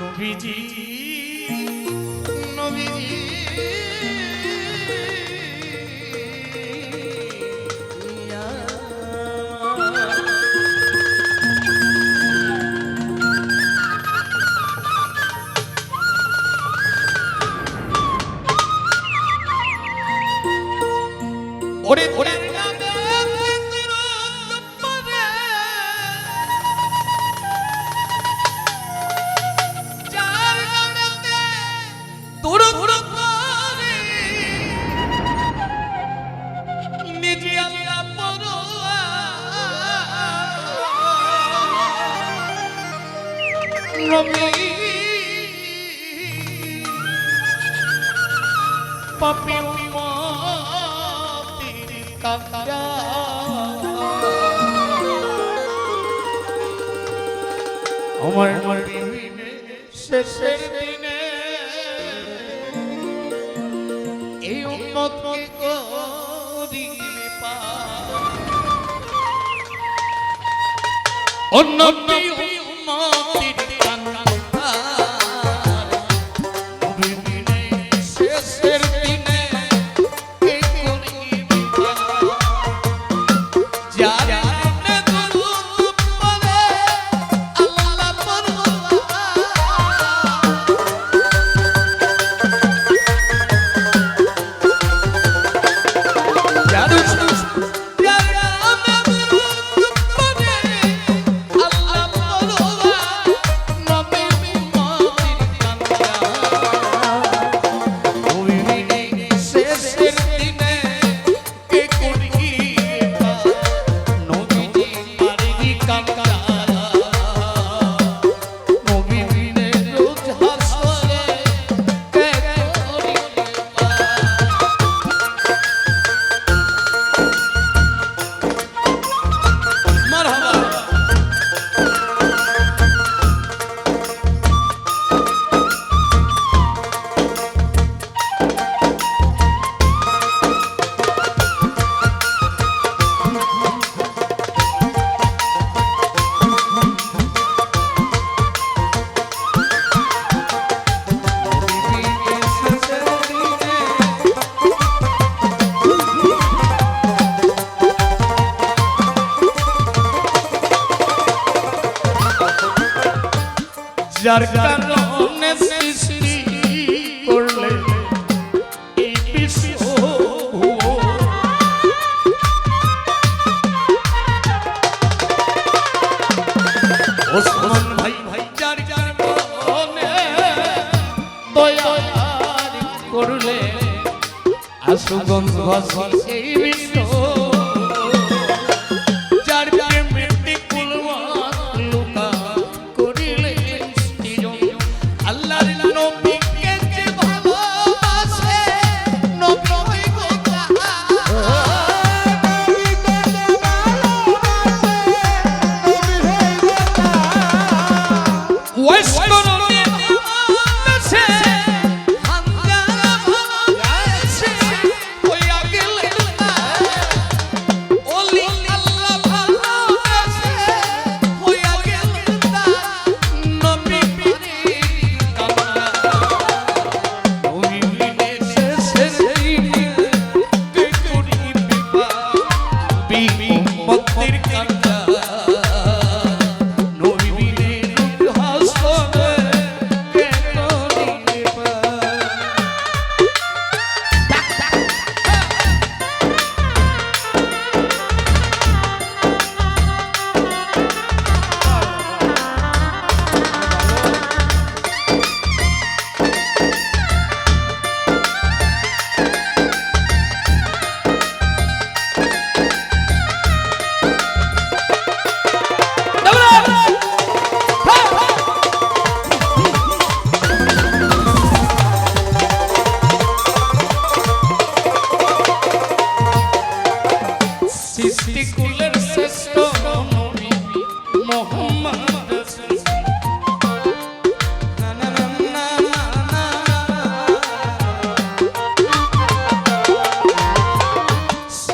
নবীজি নবীজি। 오랜 오랜 রবি পাপি কাকা আমার শেষের দিনে এই উন্নত অন্য যার কারণে সৃষ্টি করলে এই বিশ্ব ওসমান ভাই ভাই যার কারণে দয়া করলে আশুগঞ্জ এই বিশ্ব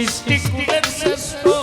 সৃষ্টি কুলের শ্রেষ্ঠ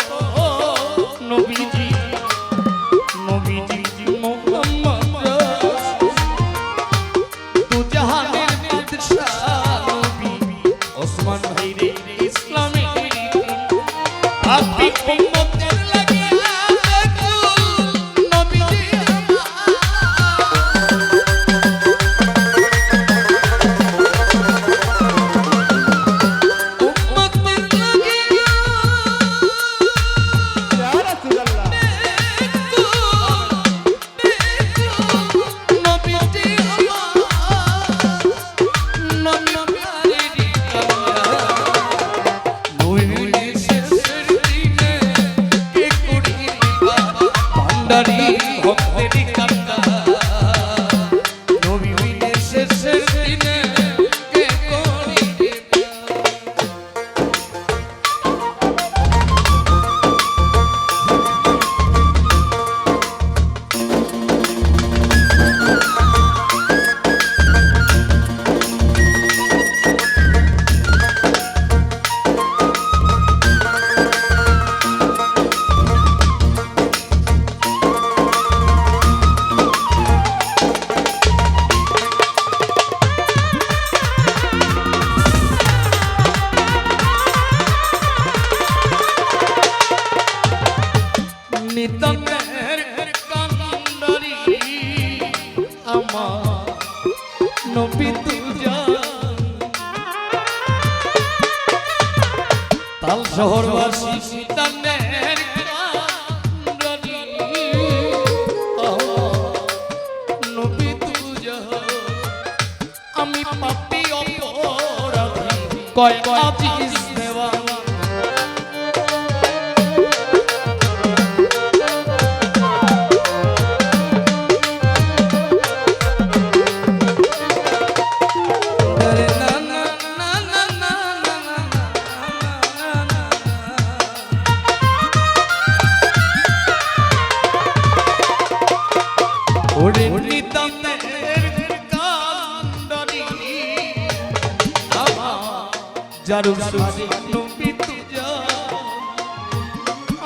কয় আজিজ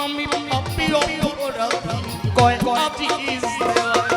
আমি কয় কয়